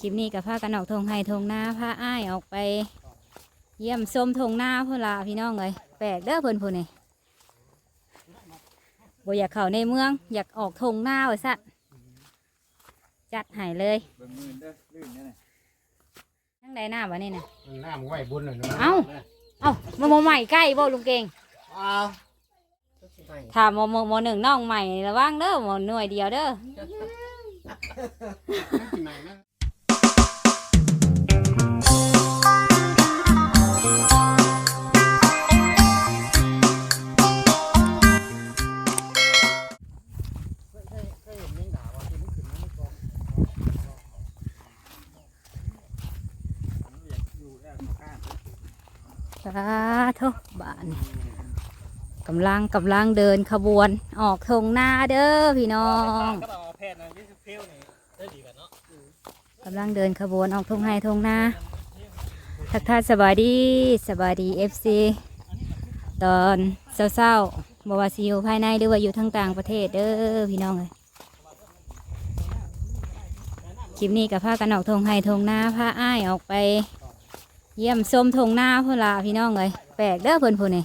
คลิปนี้กับพากันออกทงไห้ทงหน้าพาอ้ายออกไป เยี่ยมส้มทงหน้าพุ่นละพี่น้องเลยแปลกเด้อเพิ่นพุ่นนี่บ่อยากเข้าในเมือง อยากออกทงหน้าไว้ซะจัดให้เลยเบิ่งมือเด้อลื่นเนี่ยนะทั้งใดหน้าบ่นี่น่ะน้ำไหวบุญเลยเนาะเอ้าเอ้ามาโมใหม่ใกล้บ่ลุงเก่งอ้าวถามโมโมโมหนึ่งน้องใหม่ระวังเด้อโมหน่วยเดียวเด้อ ธุบ้านกำลังกำลังเดินขบวนออกทงหน้าเด้อพี่น้องก็ต้องเอาแพทย์นะยี่สิบเฟลนี่ได้ดีกันเนาะกำลังเดินขบวนออกทงไห้ทงหน้าทักทายสบายดีสบายดีเอฟซีตอนเศร้าๆบว่าสิอยู่ภายในหรือว่าอยู่ทั้งต่างประเทศเด้อพี่น้องเลยคลิปนี้กับพากันออกทงไห้ทงหน้าพาอ้ายออกไป เยี่ยมส้มทงหน้าพุ่นละพี่น้องเลยแปลกเด้อเพิ่นพุ่นนี่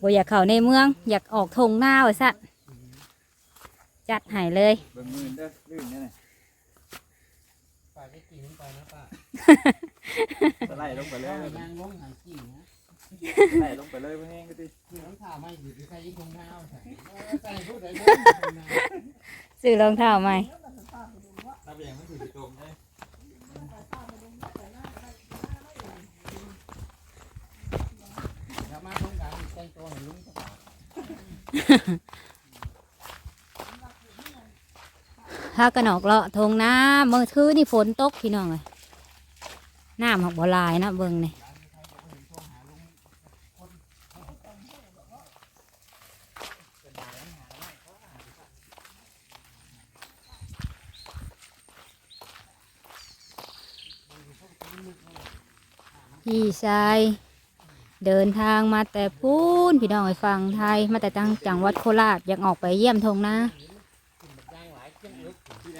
บ่อยากเข้าในเมือง อยากออกทงหน้าไว้ซะจัดให้เลยเบิ่งมือเด้อลื่นเนี่ยนะป้าไม่กินไปนะป้าสไล่ลงไปเลยนางลงหายกินนะสไล่ลงไปเลยเพื่อแห้งก็ดิคือน้ำท่าไม่อยู่ที่ใครยิ่งคงเท้าใส่ใส่พูดได้ซื้อรองเท้าใหม่ตาเบียงไม่ถือตรงเลย ถ้ามาต้องการ แต่งตัวให้ลุงก็ถ้ากันออกเลาะทงน้ำเมื่อคืนนี่ฝนตกพี่น้องเลยน้ำหักบลายนะเบิ่งนี่พี่ชาย เดินทางมาแต่พูนพี่น้องไปฟังไทย มาแต่จังจังหวัดโคราชอยากออกไปเยี่ยมทงนะ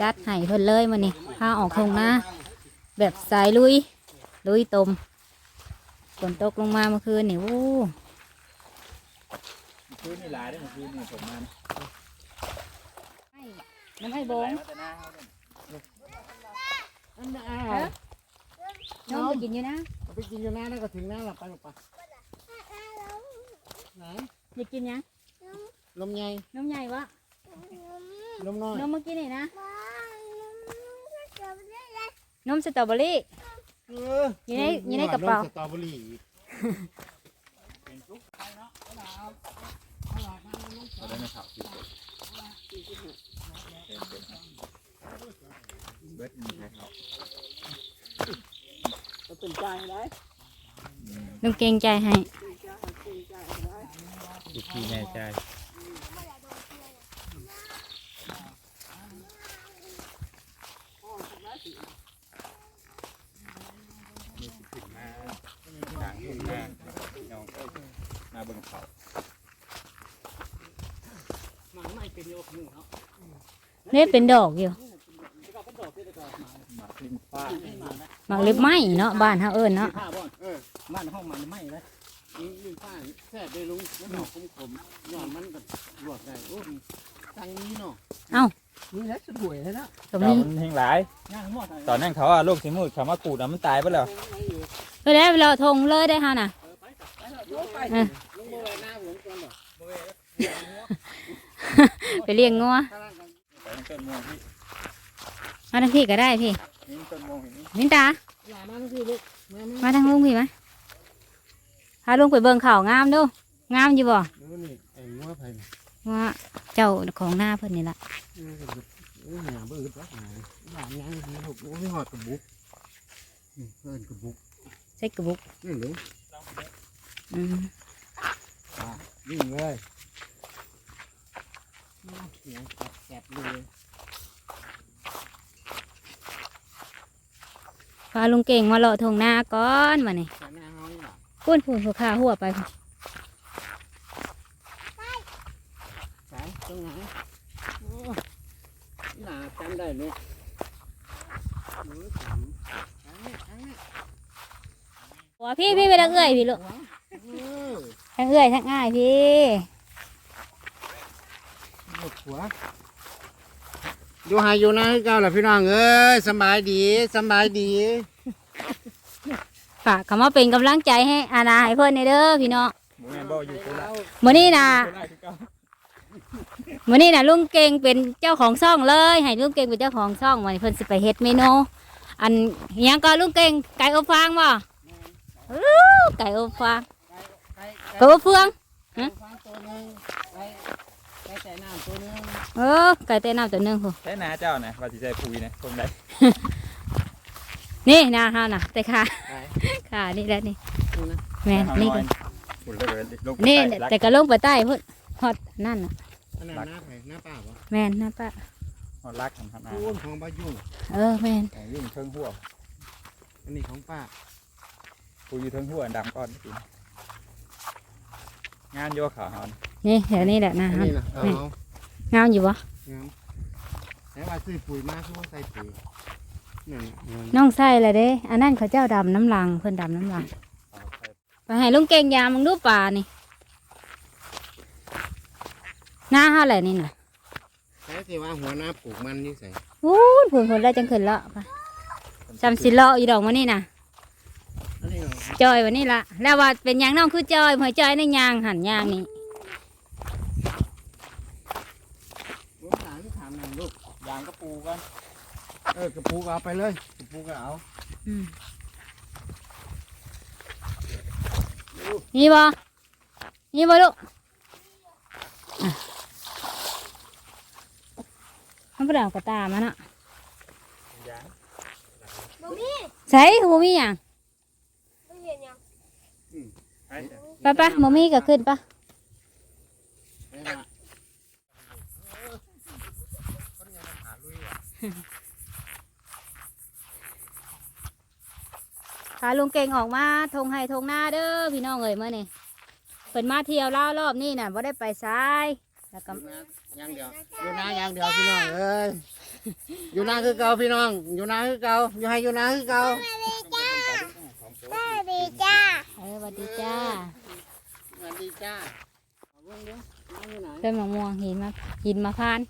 จัดให้เพิ่นเลยมันนี่พาออกทงนะแบบสายลุย ลุยตมฝนตกลงมาเมื่อคืนนี่วู้คืนนี่หลายได้อเมื่อคืนนี่ผมมาน้ำให้บงมาแต่หน้าเขาเนี่ยอันอ่าน้องไปกินอยู่นะไปกินอยู่หน้าแล้วก็ถึงหน้าหลับไปหลับไป ไหนอยากกินยังลมใหญ่นมใหญ่วะลมน้อยนมเมื่อกี้นี่นะนมสตรอเบอรี่อยู่ในอยู่ในกระเป๋าสตรอเบอรี่เราได้มาข่าวที่เบิดมีใครเขาเป็นใจได้ลุงเกรงใจให้ ทุกทีแน่ใจขึ้นมาหนังขึ้นมาน้องเอ้ยมาเบิ่งเขาหมาไม่เป็นโยกหมูเนาะเนี่ยเป็นดอกอยู่แล้วก็เป็นดอกที่ดอกหมาหมาลิงฟ้าไม่หมานะหมักเล็บไหมเนาะบ้านเฮาเอิ้นเนาะผ้าบ่อนเออบ้านห้องมันไม่เลย นี่นี่ป้าแซ่บได้ลุงมันดอกขมๆย้อนมันก็ลวกได้โอ้ยตังนี้เนาะเอ้านี่แหละสวยเลยนะตรงเจ้านี้มันแห้งหลาย ย่างหมดตอนนั้นเขาอะโรคสิมูดเขามาขูดอะมันตายไปแล้วไปแล้วเราทงเลยได้ฮะน่ะเออลุงโบราณหน้าผมก่อนเหรอไปเลี้ยงงัวไปต้นม่วงพี่มาทางพี่ก็ได้พี่นี่ต้นม่วงเห็นนี่มินตาอย่ามาสิลูกมามามาทางลุงพี่ไหม พาลุงไปเบิ่งข่าวงามดูงามอยู่บ่ดูนี่ไอ้งัวไผ่ว่าเจ้าของหน้าเพิ่นนี่ละเออเออหาเบิ่งก็หาหายังสิลูกโอ้ยหอดกระบุกนี่เพิ่นกระบุกใส่กระบุกนี่หรืออืมวิ่งเลยเสียงแกบเลยพาลุงเก่งมาเลาะทงหน้าก่อนมานี่ พูนพูนหัวขาหัวไปพุ่นสายตรงไหนหนาจำได้ลูกหัวพี่พี่ไปทางเอื้อยพี่ลูกทางเอื้อยทางง่ายพี่หัวอยู่หาอยู่นะเก่าหล่ะพี่น้องเอ้ยสบายดีสบายดี ฝากคำว่าเป็นกำลังใจให้อาณาให้เพื่อนในเด้อพี่น้องหมูแมนบ่อยู่โคราชมื้อนี้นะโคราชคือเก่ามื้อนี้นะลุงเก่งเป็นเจ้าของช่องเลย ให้ลุงเก่งเป็นเจ้าของช่องวันนี้เพิ่นสิไปเฮ็ดเมนูอันอิหยังก็ลุงเก่งไก่อบฟางบ่อู้ไก่อบฟางไก่อบเฟืองฮะฟังตัวหนึงไปไปแต่น้ำตัวหนึงเออไก่เต้นน้ำตัวหนึงพุ่นใช้นาเจ้านะว่าสิใช้ปุ๋ยนะตรงใด นี่นาเฮาน่ะแต่ค่ะไปค่ะนี่แหละนี่ดูนะแม่นนี่เอาก็หอยฝุ่นเลยเลยลงไปนี่ใต้รักแต่ก็ลงไปใต้พุ่นฮอดนั่นน่ะอันนั้นหน้าไผ่หน้าป้าบ่แม่นนะป้าเอารักทำทำนาพูนของบ้ายุ่งเออแม่นแต่วิ่งเทิงหัวอันนี้ของป้าปุ๋ยอยู่เทิงหัวดำก้อนจริงงานโยขาวหอนนี่แถวนี้แหละนะอันฮะนี้นะเอาเอางามอยู่บ่งามแต่ว่าซื้อปุ๋ยมาคือว่าใส่ปุ๋ย นั่นน่ะเงินน้องใส่เลยเด้ อันนั้นเขาเจ้าดำน้ำลังเพิ่นดำน้ำลังเอาไปไปให้ลุงเก่งยามมึงดูป่านี่ หน้าเท่าไหร่นี่น่ะแต่ที่ว่าหัวหน้าปลูกมันนี่ใส่วู้ดผลผลได้จังขึ้นแล้วไปจำสิเลาะอยู่ดอกมันนี่น่ะอันนี้เหรอจอยวันนี้ละแล้วว่าเป็นหยังน้องคือจอยหอยจอยในยางหันยางนี่ลูกสาวที่ถามหน่อยลูกยางกระปูกัน เออกระปุกเอาไปเลยกระปุกก็เอาอืมนี่บ่นี่บ่ลูกอะมันเปล่ากระตามันอะยางใส่บ่มีหยังไอ้ไปไปะบ่มีก็ขึ้นปะ ไปละ พาลุงเก่งออกมาทงให้ทงหน้าเด้อพี่น้องเอ้ยเมื่อนี่เพิ่นมาเที่ยวล่าวรอบนี้น่ะบ่ได้ไปซ้ายแล้วก็ยางเดียวอยู่นาอยางเดียวพี่น้องเอ้ยอยู่นาคือเก่าพี่น้องอยู่นาคือเก่าอยู่ให้อยู่นาคือเก่าดีจ้าเออสวัสดีจ้าสวัสดีจ้าเอาเบิ่งเด้อนาอยู่ไหนต้นมะม่วงหินมาหินมาพาน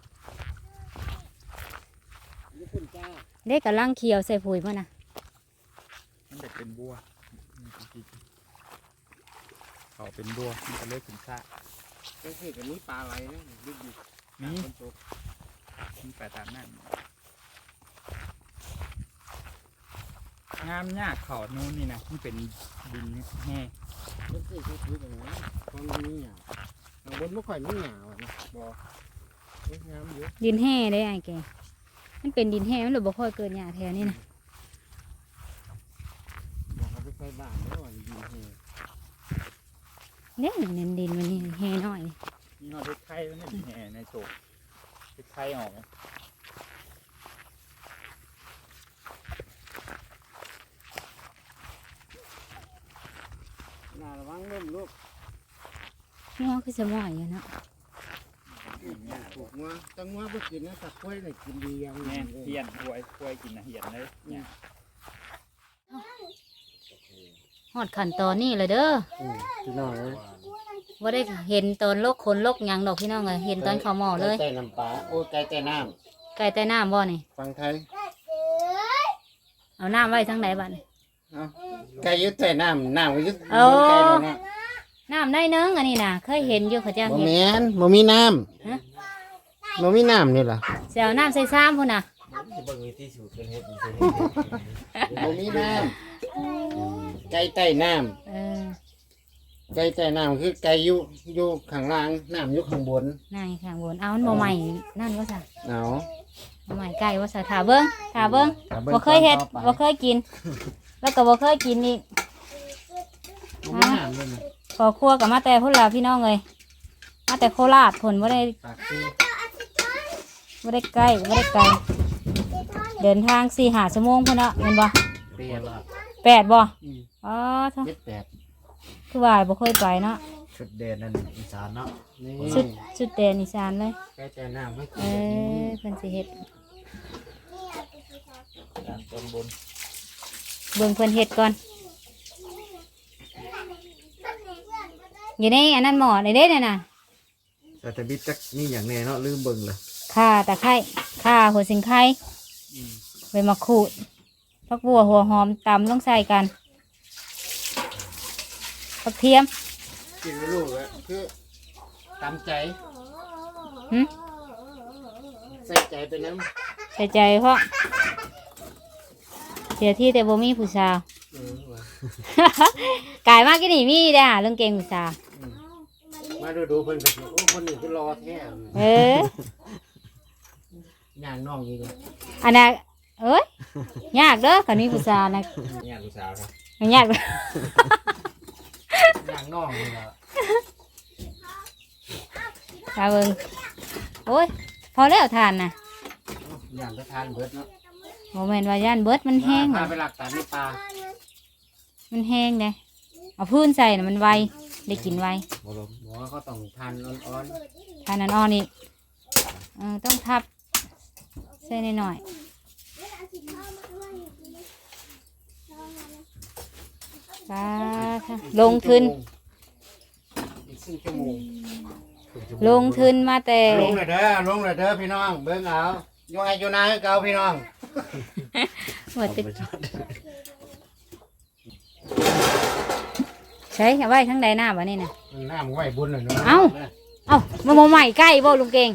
อยู่ขึ้นจ้าเด็กกำลังเขียวใส่ปุ๋ยพ่อน่ะ มันเด็กเป็นบัวเขาเป็นบัวมันก็เลยขึ้นซ่าเป็นสิกับนี้ปลาไหลนะดึกดึกนี่คนตกมันไปตามนั่นงามยากเขานู้นนี่นะมันเป็นดินแห้เป็นสิกับนี้กันนะเพราะมันมีหยาทางบนไม่ค่อยมีหยาว่ะนะบ่เอ้ยงามอยู่ดินแห่ได้ไอ้แกมันเป็นดินแห่มันเลยบ่ค่อยเกิดหญ้าแถวนี้นะ อยากเอาไปใส่บ้านแล้วอะดีเฮเนี่ยเน้นดินมันนี่แห่น้อยนี่เราเฮ็ดไข่ไว้ในแห่ในโศกเฮ็ดไข่ออกนะน่าระวังล้มลูกงัวคือสมอยอยู่เนาะถูกงัวจังงัวบ่กินนะสักกล้วยน่ะกินดีอย่างแม่นี้เฮียนหวยหวยกินนะเฮียนเลยเนี่ยฮ อดขั้นตอนนี้เลยเด้ออืมพี่น้องเอ้ยว่าได้เห็นตอนโลกคนโลกหยังดอกพี่น้องเลยเห็นตอนเขาหมอเลย ไก่แต่น้ำปลาโอ้ไก่แต่น้ไก่แต่น้ำบ่นี่ำฟังไทยเอาน้ำไว้ทั้งไหนบ้าน เอาไก่อยึดแต่น้ำน้ำก็อยึดเอาไก่แล้วนะน้ำได้เนึงอันนี้นะเคยเห็นอยู่เขาเจ้าบ่เห็น แม่นบ่มีน้ฮะำบ่มีน้ำนี่ล่ะเสียวน้ำใส่ซ้ำพุ่นน่ะบ่มีน้ำ ไก่ใต้น้เออำไก่ใต้น้ำคือไก่อยู่อยู่ข้างล่างน้ำอยู่ข้างบนนายข้างบนเอามันบ่ใหม่นั่นว่าซะเอาบ่ใหม่ไก่ว่าซะถาเบิ้งถาเบิ้งถ้าบิ่งบ่เคยเฮ็ดตอนต่บ่อไปเคยกิน แล้วก็บ่เคยกินอีกบ่มีน้ำเลยนะพอครัวกับมาแต่พุ่นล่ะพี่น้องเลยมาแต่โคราชผลบ่ได้ปากซีบ่ได้ใกล้บ่ได้ไกลเดินทางสี่หาชั่วโมงพุ่นเนาะแม่นบ่เปรียบ แปดบ่อืมอ๋อเท่าเจ็ดแปดคือว่าบ่เคยไปเนาะชุดเดนนั่นอีสานเนาะนี่สุดสุดแดนอีสานเลยไก่ใต้น้ำให้เอกินอเพิ่นสิเฮ็ดด้านตอนบนเบิ่งเพิ่นเฮ็ดก่อนอยู่ในอันนั้นหมอในเด้เนี่ยน่ะแต่แต่บิดจักนี่อย่างแน่เนาะลืมเบิ่งเลยข่าตะไคร้ข่าหัวสิงไข่ใบมะขูด ผักบัวหัวหอมตำลงใส่กันผักเทียมกินไม่รู้เลยคือตามใจหึใส่ใจไปน้ใส่ใจเพราะเสียที่แต่บ่มีผู้สาวำเออว่ะกายมากกี่นี่มีได้อหาเรื่องเก่งผู้สาวมาดูดูเพิ่นก็สิโอ้คนนี้คือรอแท้เออย่างน้องอีกเลยอันน่ะ เอ้ยยากเด้อคันนี้ผู้สาวนะเนี่ยลูกสาวครับมันยากย่างน้องนี่แหละตาเบิ่งโอ้ย พอแล้วทานนะย่างก็ทานเบิดเนาะโมเมนว่าย่านเบิดมันแห้งพาน่ะไปหลักฐานในป่ามันแห้งเด้เอาพื้นใส่น่ะมันไว ได้กินไวบ่ลมบอกว่าเขาต้องทานอ่อนทานนั้นอ่อนนี่เออต้องทับใส่หน่อยๆ ปลาค่ะๆลงทุน อีกครึ่งชั่วโมงลงทุนมาแต่ลงเลยเด้อลงเลยเด้อพี่น้องเบิ่งเอาอยู่ไงอยู่นาคือเก่าพี่น้องหมดติดใช้เอาไว้ทั้งใดหน้าบ่นี่นะน้ำไหวบุญเลยเนาะเอ้า เอ้ามาโมใหม่ใกล้บ่ลุงเก่ง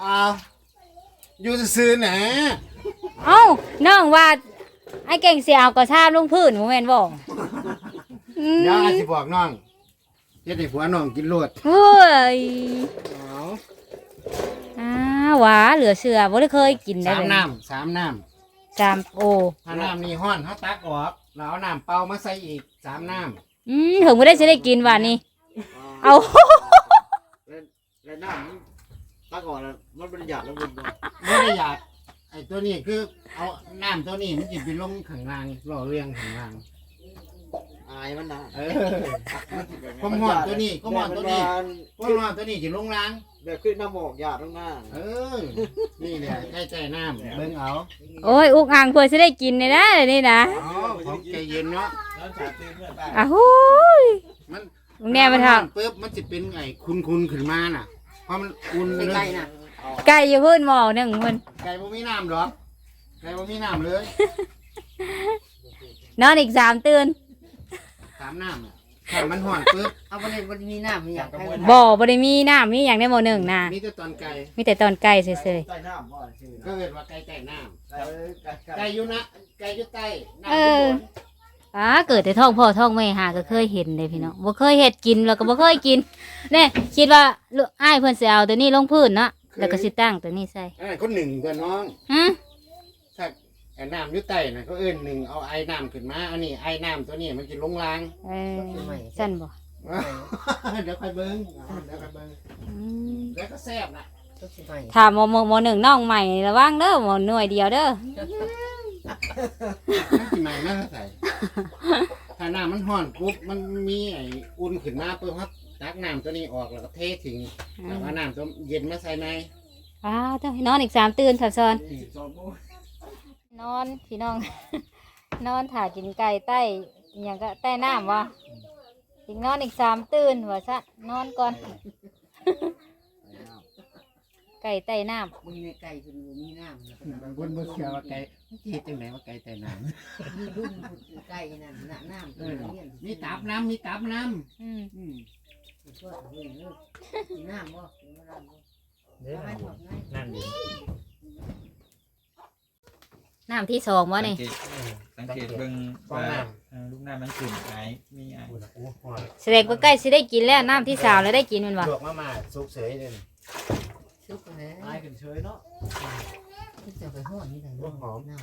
เอาอยู่ซื่อๆนะ เอ้าน้องว่าไอ้เก่งเสียเอากระชามลงพื้นโมเมนบอกอืมเดี๋ยวอาจสิบอกน้องเฮ็ดให้ผัวน้องกินโลดเฮ้ยเอาอ้าหวาเหลือเชื่อบ่ได้เคยกินได้สามเลยน้ำสามน้สามโอำถ้าน้ำนี่ห้อนเขาตักออกแล้วเอาน้ำเปล่ามาใส่อีกสามน้อืมถึงไม่ได้จะได้กินวันนี้เอาแล้วแล้วน้ำมันตักออกแล้วมันเป็นหยาดแล้วบุญบ่ำไม่ได้อยากไอ้ตัวนี้คือเอาน้ำตัวนี้มันจะไปลงข้างล่างหล่อเรียงข้างล่างอายมันนะเออความหอนตัวนี้ความหอนตัวนี้ความหอนตัวนี้จะลงล่างแบบขึ้นน้ำหมอกหยาดข้างหน้าเออ นี่แหละใกล้ใจน้ำเบิ่งเอาโอ้ยอุกอ่างเพื่อจะได้กินเลยนะเดี๋ยวนี่นะอ๋อของใจเย็นเนาะแล้วชาตื้นเพื่อนบ้านอ้าวหูยมันลุงแน่มาทนปุ๊บมันจะเป็นไอ้คุณๆขึ้นมาน่ะเพราะมันอุ่นเลยำ ไก่อยู่พื้นหมอหนึ่งมันไก่บ่มีน้ำหรอกไก่บ่มีน้ำเลยนอนอีกสามตื่นสามน้ำอะถ้ามันห่อนปุ๊บเอาไปเลยวันนี้น้ำมันอยากให้มันบ่บ่ได้มีน้ำมีอย่างในหมอหนึ่งนะมีแต่ตอนไก่มีแต่ตอนไก่เฉยใต้น้ำบ่ชื่อก็เกิดว่าไก่แต่น้ไก่ไก่ำไก่อยู่นะไก่อยู่ใต้น้ำเออยู่อบนอ่าเกิดแต่ท้องพ่อท้องแม่หาก็เคยเห็นเลยพี่น้องบ่เคยเห็ดกินแล้วก็บ่เคยกินเนี่ยคิดว่าลูกอ้ายเพิ่นสิเอาตัวนี้ลงพื้นเนาะ แล้วก็สิตั้งตัวนี้ใส่อันนั้นคนหนึ่งตัวน้องฮะถ้าไอ้น้ำอยู่ใต้น่ะเขาเอิ้นหนึ่งเอาไอ้น้ำขึ้นมาอันนี้ไอ้น้ำตัวนี้มันจะลงล่างเออสั่นบ่เดี๋ยวค่อยเบิ้งเอาเดี๋ยวค่อยเบิ้งอืมแล้วก็แซ่บนะทุกสิ่งใหม่ถามหมอหมอหมอหนึ่งน้องใหม่ระวังเด้อหมอหน่วยเดียวเด้อน้ำกินใหม่น่าใส่ถ้าน้ำมันห่อนปุ๊บมันมีไอ้อุ่นขึ้นมาปุ๊บครับ ตักน้ำตัวนี้ออกแล้วก็เททิ้งแล้วเอาน้ำตัวเย็นมาใส่ในอ้าวเด้อนอนอีกสามตื่นสับซ้อนสองโมงนอนพี่น้อง นอนถ่ากินไก่ใต้อหย่างก็ใต้น้ำวะอีกนอนอีกสามตื่นว่าซะนอนก่อนไก่ใต้น้มึงในไก่คุณมีน้ำนะมันบนบนเขียวว่าไก่มันสิเฮ็ดจังไหนว่าไก่แต่น้มีรุ่นไก่นั่นน่ะน้ำำตัเอวอเลี้ยงมีตับน้ำมีตับน้ำอืมำอืม ช่วยเลี้ยงลูกกินน้ำบ่กินน้ำบ่เด้อให้หมดไงนั่นดิน้ำที่สองวะนี่ สังเกตเบิ่งว่าเอ่อลูกน้ำมันขึ้นไอ้มีไอ้โอ้โหโอ้โหแสดงว่าใกล้สิได้กินแล้วน้ำที่สามแล้วได้กินแมันวะลวกมามาสุกเสยเลยซุปนะอายขึ้นเฉยเนาะจะไปห่อนี่ทางน้ำน้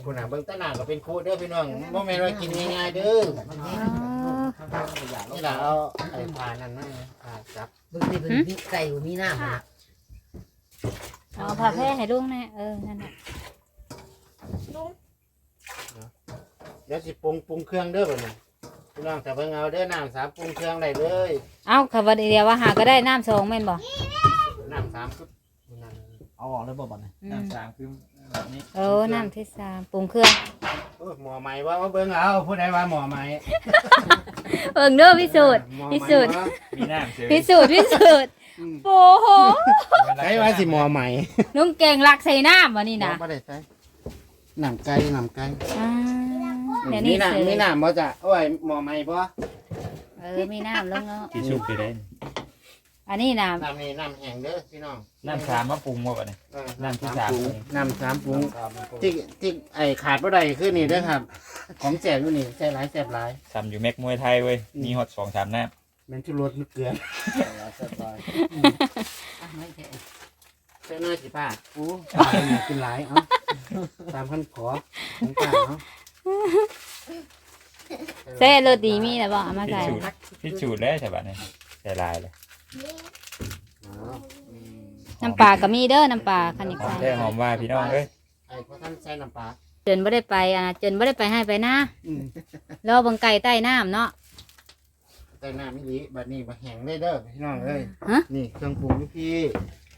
ำคุณอะเบิ่งตาหนาก็เป็นครูเด้อพี่น้องบ่แม่นว่ากินง่ายๆเด้อมั นนี่นี่ล่ะเอาไอ้ผ่านั่นมาผ่าจับบึงนี่เป็นมีไก่มีน้ำนะเอาผักแพร่ให้ลุงแน่เออนั่นแหละเดี๋ยวสิปรุงปรุงเครื่องเด้อบัดนี้พี่น้องแต่เบิ่งเอาเด้อน้ำสามปรุงเครื่องได้เลยเอาคำว่าเดียวว่าหาก็ได้น้ำสองแม่นบ่น้ำสามชุดนั่นเอาออกแล้วบ่บ่เนี่ยอืมน้ำสามคือแบบนี้โอ้น้ำที่สามปรุงเครื่องเออหมอไหม้ว่ามาเบิ่งเอาผู้ใดว่าหมอไหม้ เบิ่งเด้อพิสูจน์ หมอไหพิม้สูจน์ วะมีน้ำเฉยพิสูจน์พิสูจน์โอ้โหใครว่าสิหมอไหม้ลุงเก่งรักใส่น้ำวะนี่นะบ่ได้ใส่น้ำไก่น้ำไก่อ่าเดี๋ยวมีนี้น้ำมีน้ำบ่จ้ะโอ้ยหมอไหม้บ่เออมีน้ำแล้วเนาะกี่ชุบไปได้ อันนี้น้น้ำนี่น้ำแห้งเด้อพี่น้องน้ำสามมาปรุงมาแบบนี้เออน้ำที่สามปรุงน้ำสามปรุงที่ที่ไอ้ขาดบ่ได้คือนี่เด้อครับ ของแจกอยู่นี่แซ่บหลายแซ่บหลายทำอยู่แม็กมวยไทยเว้ยมีฮอตสองสามน้แม่นชูรสเกลือสบายอะไม่ใช่ใส่น้อยสิป้าโอ้ป้าเนี่ยกินหลายเอ้าตามขั้นขอของป้าเนาะำเซ่รสดีมีนะบ่เอามาำพิใส่สูจน์พิสูจน์แล้วใช่ปะเนี่ยใส่ลายเลยอ๋อ น้ำปลาก็มีเด้อน้ำปลาคันอีกหอมใส่แท้หอมว่าพี่น้องเอ้ยไอ้พอท่านใส่น้ำปลาจนไม่ได้ไปอะจนไม่ได้ไปให้ไปนะอืมรอบังไก่ใต้น้ำเนาะใส่น้ำมิลิบัดนี้บ่แห้งเลยเด้อพี่น้องเอ้ยฮะนี่เครื่องปรุงอยู่พี่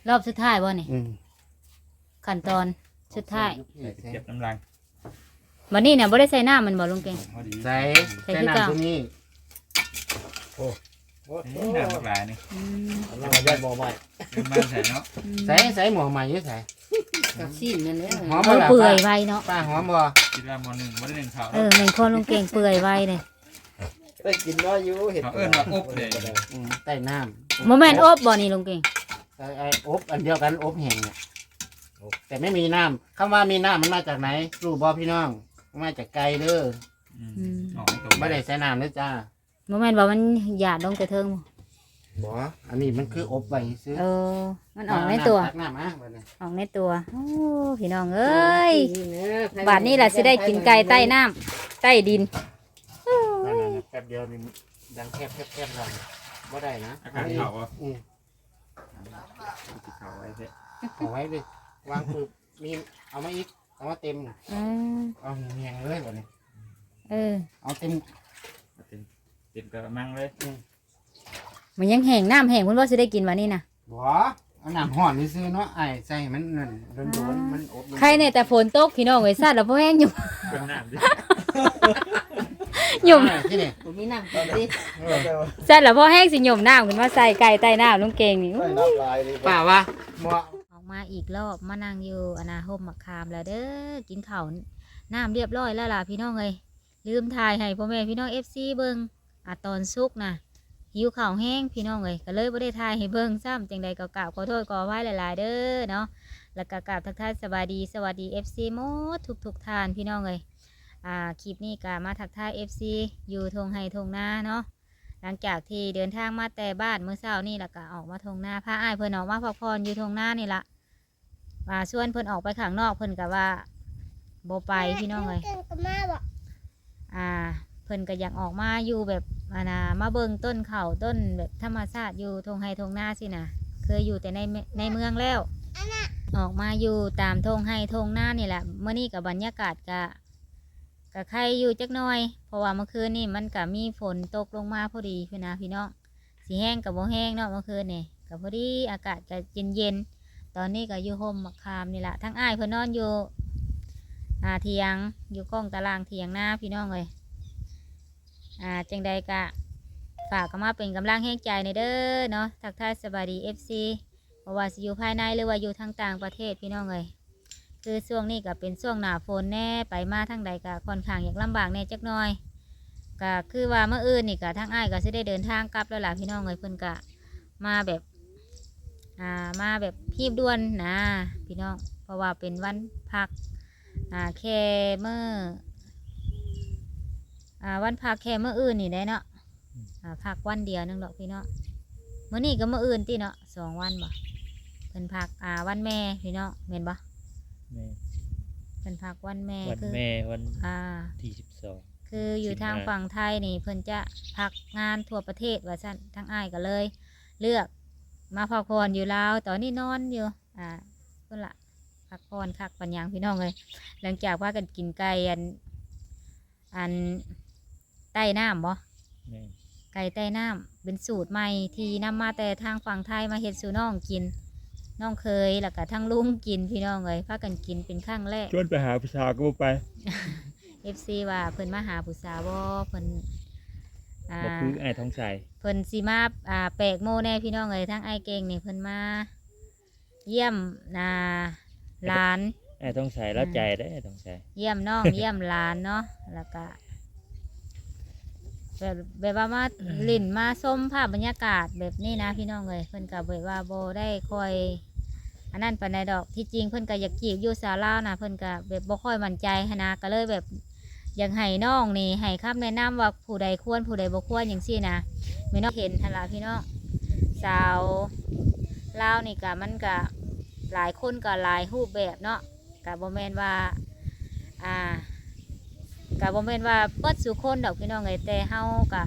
รอบสุดท้ายบ่นี่อืมขั้นตอนสุดท้ายเก็บน้ำลังวันนี้เนี่ยไม่ได้ใส่น้ำมันบ่ลุงเก่งพอดีใส่ใส่ใส่คือเก่าน้ำตรงนี้นี่ น้ำมากหลายนี่อืมเรามาได้บ่ใหม่เป็นบ้านใส่เนาะใส่ใส่หมอใหม่อยู่ใส่กับซีนนั่นแหละหอมเอบ่อล่ะเปื่อยป้าไวเนาะป้าหอมบ่คิดว่ามอหนึ่งมอได้หนึ่งเขาเออเหมือนคนลุงเก่งเปื่อยไวเลยได้กินน้อยอยู่เห็ดเขาเอิ้นว่าอบเลยอืมใส่น้โมเมนต์อบบ่นี่ลุงเก่งำใส่ไอ้อบอันเดียวกันอบแห้งเนี่ยแต่ไม่มีน้ำคำว่ามีน้ำมันมาจากไหนรู้บ่พี่น้องมันมาจากไก่เด้ออืมออกตรงไม่ได้ใส่น้ำเลยจ้า โมเมนต์ว่ามันหยาดลงแต่เทิงบ่บ่อันนี้มันคืออบไว้ซื้อเออ มันออกในตัว ตักน้ำอะบัดนี้ออกในตัวโอ้พี่น้องเอ้ยบาดนี้ล่ะสิได้กินไก่ใต้น้ำใต้ดิน นั่นน่ะแป๊บเดียวนี่ดังแคบแคบแคบเราบ่ได้นะอากาศเขาอะอืมเขาไว้เถอะเอาไว้เลยวางปึ๊บมีเอามาอีกเอามาเต็มอืมเอาแห้งๆเลยบัดนี้เออ เอาเต็มเต็ม เต็มกระมังเลยมันยังแห้งน้ำแห้งคุณว่าสิได้กินวันนี้นะบ่เอาน้ำห่อนนี่ซื้อเนาะไอ้ใส่ให้มันนั่นโดนๆมันอบโดนๆใครเนี่ยแต่ฝนตกพี่น้องไอ้สัตว์แล้วพวกแห้งอยู่เป็นน้ำดิหยุ่มอ่าที่นี่ผมมีน้ำกินดิสัตว์แล้วพวกแห้งสิหยุ่มน้ำขึ้นมาใส่ไก่ใต้น้ำลุงเก่งนี่ได้น้ำลายเลยป่าว่าบ่ออกมาอีกรอบมานั่งอยู่อนาโฮมมะขามแล้วเด้อกินข้าวน้ำเรียบร้อยแล้วล่ะพี่น้องเอ้ยลืมถ่ายให้พ่อแม่พี่น้องเอฟซีเบิ่ง อะตอนซุกนะหิวข้าวแห้งพี่น้องเอ้ยก็เลยบ่ได้ถ่ายให้เบิ่งซ้ำจังใดก็กราบขอโทษขอไว้หลาย ๆ เด้อเนาะแล้วก็กราบทักทายสวัสดีสวัสดีเอฟซีหมดทุกทุกๆท่านพี่น้องเอ้ยอ่าคลิปนี้ก็มาทักทายเอฟซีอยู่ทงไฮทงนาเนาะหลังจากที่เดินทางมาแต่บ้านเมื่อเช้านี่แล้วก็ออกมาทงนาพาอ้ายเพิ่นออกมาพักผ่อนอยู่ทงนานี่ละว่าชวนเพิ่นออกไปข้างนอกเพิ่นก็ว่าโบไปพี่น้องเลยอ่าเพิ่นก็อยากออกมาอยู่แบบอานามาเบิ่งต้นเขาต้นแบบธรรมชาติอยู่ทงไฮทงหน้าสินะเคยอยู่แต่ในในเมืองแล้ว ออกมาอยู่ตามทงไฮทงหน้านี่แหละเมื่อนี้กับบรรยากาศกะกะใครอยู่จักหน่อย เพราะว่าเมื่อคืนนี่มันก็มีฝนตกลงมาพอดีพี่นะพี่น้องสีแห้งกับโบแห้งเนาะเมื่อคืนนี่กับพอดีอากาศก็เย็นเย็นๆตอนนี้ก็อยู่โฮมมะขามนี่แหละทั้งอ้ายเพิ่นนอนอยู่อาเทียงอยู่กล้องตารางเทียงหน้าพี่น้องเลย อ่าจังใดกะฝากก็มาเป็นกำลังแห่งใจในเด้อเนาะทักทายสบายดีเอฟซีเพราะว่าสิอยู่ภายในหรือว่าอยู่ทางต่างประเทศพี่น้องเลยคือช่วงนี้ก็เป็นช่วงหนาฝนแน่ไปมาทางใดก็ค่อนข้างอยากลำบากแน่จักหน่อยก็คือว่าเมื่ออื่นนี่ก็ทางอ้ายก็สิได้เดินทางกลับแล้วล่ะพี่น้องเลยเพิ่นก็มาแบบอ่ามาแบบพีบด่วนนะพี่น้องเพราะว่าเป็นวันพักอ่าแค่เมื่อ อ่า วันพักแค่เมื่ออื่นนี่ได้เนาะอ่าพักวันเดียวนึงดอกพี่น้องเมื่อนี้ก็เมื่ออื่นที่เนาะสองวันบ่เพิ่นพักอ่าวันแม่พี่น้องเห็นบ่แม่เพิ่นพักวันแม่วันคือแม่วันอ่าที่สิบสองคืออยู่ทางสิบห้าฝั่งไทยนี่เพิ่นจะพักงานทั่วประเทศว่าซั่นทั้งอ้ายก็เลย เลือกมาพักผ่อนอยู่ลาวตอนนี้นอนอยู่อ่าเพิ่นละพักผ่อนคักปัญญางพี่น้องเลยหลังจากว่ากันกินไก่อันอัน ใต้น้ำบ่แม่ไก่ใต้น้ำเป็นสูตรใหม่ที่นำมาแต่ทางฝั่งไทยมาเฮ็ดสู่น้องกิน น้องเคยแล้วก็ทั้งลุงกินพี่น้องเลยพากันกินเป็นครั้งแรก ชวนไปหาผู้ชายก็บ่ไป FC ว่าเพิ่นมาหาผู้สาวบ่เพิ่นอ่า บ่คือไอ้ท้องใสเพิ่นสิมาอ่าแปลกโมแน่พี่น้องเอ้ยทั้งไอ้เก่งนี่เพิ่นมา เยี่ยมนาหลาน ไอ้ท้องใสแล้วใจได้ไอ้ท้องใสเยี่ยมน้อง เยี่ยมหลานเนาะแล้วก็ แบบแบบว่ามาลิ่นมาส้มภาพบรรยากาศแบบนี้นะพี่น้องเลยเพิ่นก็แบบว่าโบได้คอยอันนั้นปานใดดอกที่จริงเพิ่นก็อยากจีบอยู่สาวลาวนะเพิ่นก็แบบบ่ค่อยมั่นใจหั้นนะก็เลยแบบอยากให้น้องนี่ให้คำแนะนำว่าผู้ใดควรผู้ใดบ่ควรอย่างซี่นะไม่น้องเห็นทันละพี่น้องสาวลาวนี่ก็มันก็หลายคนก็หลายรูปแบบเนาะก็บ่แม่นว่าอ่า กับบ่แม่นว่าเปิดสู่คนดอกพี่น้องเลยแต่เฮากะ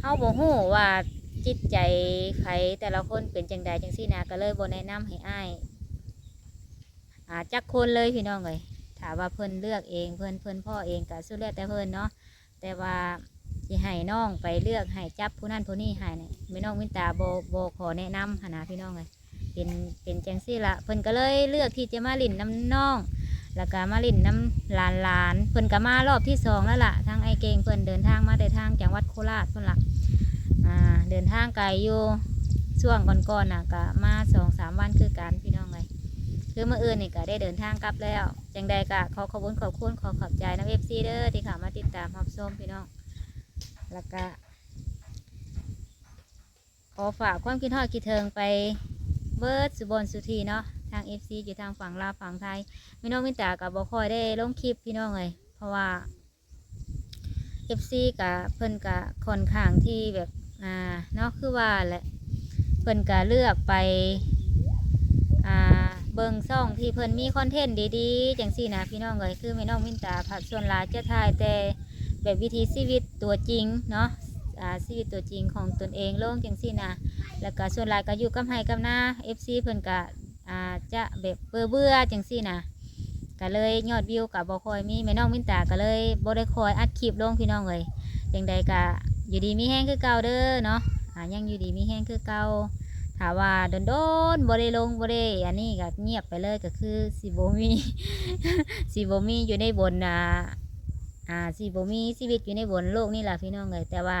เฮาบ่ฮู้ว่าจิตใจไผแต่ละคนเป็นจังใดจังซี่นะก็เลยบ่แนะนำให้อ้ายอาจักคนเลยพี่น้องเลยถ้าว่าเพิ่นเลือกเองเพิ่นเพิ่นพ่อเองก็สุดแล้วแต่เพิ่นเนาะแต่ว่าสิให้น้องไปเลือกให้จับผู้นั้นผู้นี้ให้เนี่ยไม่น้องวินตาโบ่บ่ขอแนะนำหนนะพี่น้องเลยเป็นเป็นจังซี่ละเพิ่นก็เลยเลือกที่จะมาลิ่นน้ำน้อง แล้วก็มาลิ่นน้ำลานลานเพิ่นก็มารอบที่สองแล้วล่ะทางไอเกงเพิ่นเดินทางมาแต่ทางจังหวัดโคราชเพิ่นละอ่าเดินทางไกลอยู่ช่วงก่อนๆน่ะก็มาสองสามวันคือกันพี่น้องเลยคือเมื่ออื่นนี่ก็ได้เดินทางกลับแล้วจังใดก็ขอขอบคุณขอบคุณขอขอบใจน้ำเอฟซีเด้อที่เข้ามาติดตามรับชมพี่น้อง แล้วก็ขอฝากความคิดฮอดคิดเทิงไปเบิร์ดสุบนสุธีเนาะ ทางเอฟซีอยู่ทางฝั่งลาวฝั่งไทยพี่น้องมิตากับบอคอยได้ลงคลิปพี่น้องเลยเพราะว่าเอฟซีกับเพิ่นกับค่อนข้างที่แบบอ่าเนาะคือว่าแหละเพิ่นก็เลือกไปอ่าเบิ่งซ่องที่เพิ่นมีคอนเทนต์ดีๆจังซี่นะพี่น้องเลยคือพี่น้องมินตาผัดส่วนหลายจะถ่ายแต่แบบวิถีชีวิตตัวจริงเนาะอ่าชีวิตตัวจริงของตนเองลงจังซี่นะแล้วก็ส่วนหลายก็อยู่กับไห้กับหน้าเอฟซีเพิ่นก็ อาจจะแบบเบื่อเบื่อจังซี่นะก็เลยยอดวิวกับบอคอยมีแม่น้องมินตาก็เลยบ่ได้คอยอัดคลิปลงพี่น้องเลยจังใดก็อยู่ดีมีแห้งคือเก่าเด้อเนาะอ่ายังอยู่ดีมีแห้งคือเก่าถามว่าโดนโดนบ่ได้ลงบ่ได้อันนี้ก็เงียบไปเลยก็คือสิบ่มีสิบมีอยู่ในบนอ่า อ่าสิบ่มีชีวิตอยู่ในบนโลกนี่แหละพี่น้องเลยแต่ว่า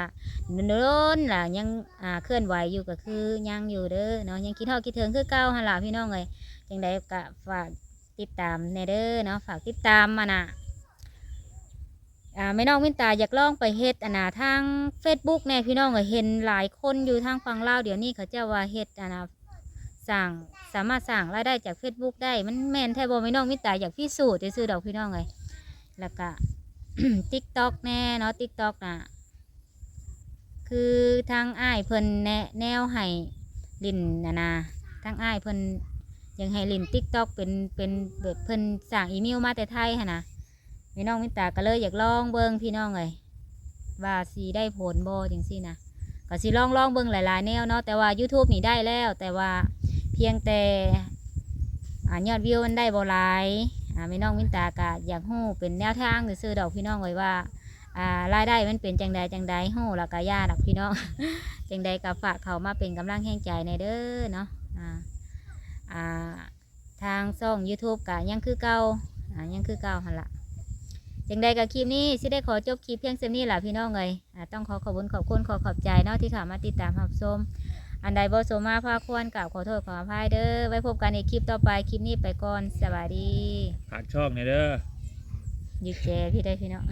โดนล่ะยังอ่าเคลื่อนไหวอยู่ก็คือยังอยู่เด้อเนาะยังคิดทอดคิดถึงคือเก่าหั่นล่ะพี่น้องเลยจังใดก็ฝากติดตามแนเด้อเนาะฝากติดตามมานะอ่าไม่น้องวินตาอยากลองไปเฮ็ดอันนาทาง Facebook แน่พี่น้องเห็นหลายคนอยู่ทางฝั่งลาวเดี๋ยวนี้เขาเจ้าว่าเฮ็ดอันนาสั่งสามารถสั่งรายได้จาก Facebook ได้มันแม่นแท้บ่ไม่น้องวินตาอยากพิสูจน์ซื้อดอกพี่น้องเลยแล้วก็ TikTok แน่เนาะ TikTok น่ะ คือทางอ้ายเพิ่นแนะแนวให้ลินนะนะทางอ้ายเพิ่นยังให้ลินติ๊กต็อกเป็นเป็นแบบเพิ่นสั่งอีเมลมาแต่ไทยหั่นะพี่น้องมิตาก็เลยอยากลองเบิ่งพี่น้องเลยว่าสีได้ผลบ่จังซี่นะก็สิลองลองเบิ่งหลายๆแนวเนาะแต่ว่า YouTube นี่ได้แล้ว แต่ว่าเพียงแต่อ่ายอดวิวมันได้บ่หลาย อ่าพี่น้องมินตาก็อยากฮู้เป็นแนวทางซื่อๆดอกพี่น้องเลยว่าอ่ารายได้มันเป็นจังใดจังใดฮู้แล้วก็ย่าดอกพี่น้อง จังใดก็ฝากเขามาเป็นกำลังแห่งใจในเด้อเนาะอ่าอ่าทางช่อง YouTube กะยังคือเก่าอ่ายังคือเก่าหันละจังใดกับคลิปนี้สิได้ขอจบคลิปเพียงเท่านี้แหละพี่น้องเลยอ่าต้องขอขอบคุณขอบคุณขอขอบใจเนาะที่เข้ามาติดตามรับชม อันใดบ่สมมาภาควรกับขอโทษขออภัยเด้อ ไว้พบกันในคลิปต่อไป คลิปนี้ไปก่อน สวัสดี ฝากช่องในอยเด้ออยูแจพี่ได้พี่น้อง